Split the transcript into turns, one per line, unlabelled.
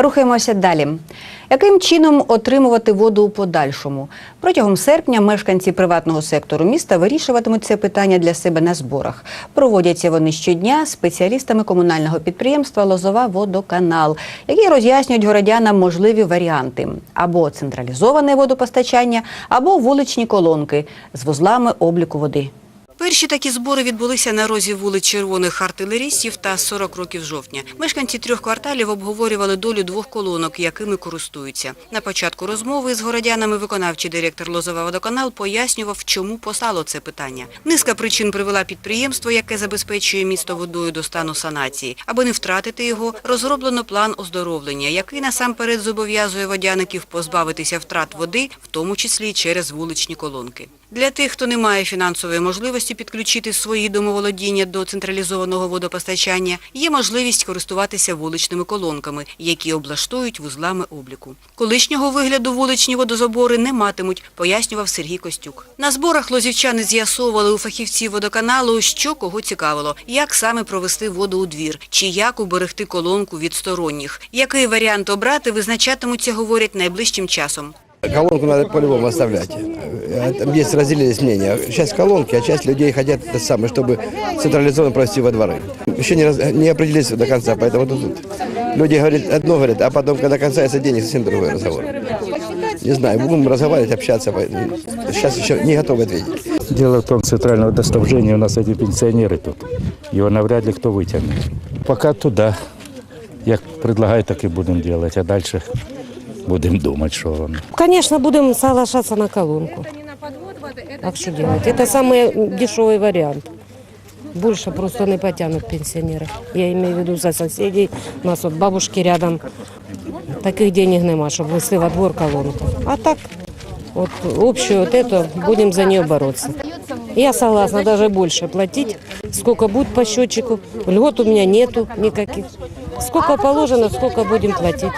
Рухаємося далі. Яким чином отримувати воду у подальшому? Протягом серпня мешканці приватного сектору міста вирішуватимуть це питання для себе на зборах. Проводяться вони щодня спеціалістами комунального підприємства Лозова водоканал, які роз'яснюють городянам можливі варіанти або централізоване водопостачання, або вуличні колонки з вузлами обліку води. Перші такі збори відбулися на розі вулиць червоних артилерістів та 40 років жовтня. Мешканці трьох кварталів обговорювали долю двох колонок, якими користуються. На початку розмови з городянами виконавчий директор Лозова водоканал пояснював, чому постало це питання. Низка причин привела підприємство, яке забезпечує місто водою до стану санації. Аби не втратити його, розроблено план оздоровлення, який насамперед зобов'язує водяників позбавитися втрат води, в тому числі через вуличні колонки. Для тих, хто не має фінансової можливості підключити свої домоволодіння до централізованого водопостачання, є можливість користуватися вуличними колонками, які облаштують вузлами обліку. Колишнього вигляду вуличні водозабори не матимуть, пояснював Сергій Костюк. На зборах лозівчани з'ясовували у фахівців водоканалу, що кого цікавило, як саме провести воду у двір, чи як уберегти колонку від сторонніх. Який варіант обрати, визначатимуться, говорять, найближчим часом.
Колонку надо по-любому оставлять. Э, есть разделились мнения. Часть колонки, а часть людей хотят это самое, чтобы централизованно провести во дворы. Еще не, раз- не определились до конца, поэтому тут, люди говорят одно, говорят, а потом, когда кончается денег, совсем другой разговор. Не знаю, будем разговаривать, общаться. Сейчас еще не готовы ответить.
Дело в том, центрального доставления у нас эти пенсионеры тут. Его навряд ли кто вытянет. Пока туда. Як предлагаю, так и будем делать. А дальше будем думать, что воно.
Конечно, будем соглашаться на колонку. Так что делать? Это самый дешевый вариант. Больше просто не потянут пенсионеры. Я имею в виду за соседей. У нас вот бабушки рядом. Таких денег нема, чтобы вести во двор колонку. А так, вот общую вот эту, будем за нее бороться. Я согласна даже больше платить, сколько будет по счетчику. Льгот у меня нету никаких. Сколько положено, сколько будем платить.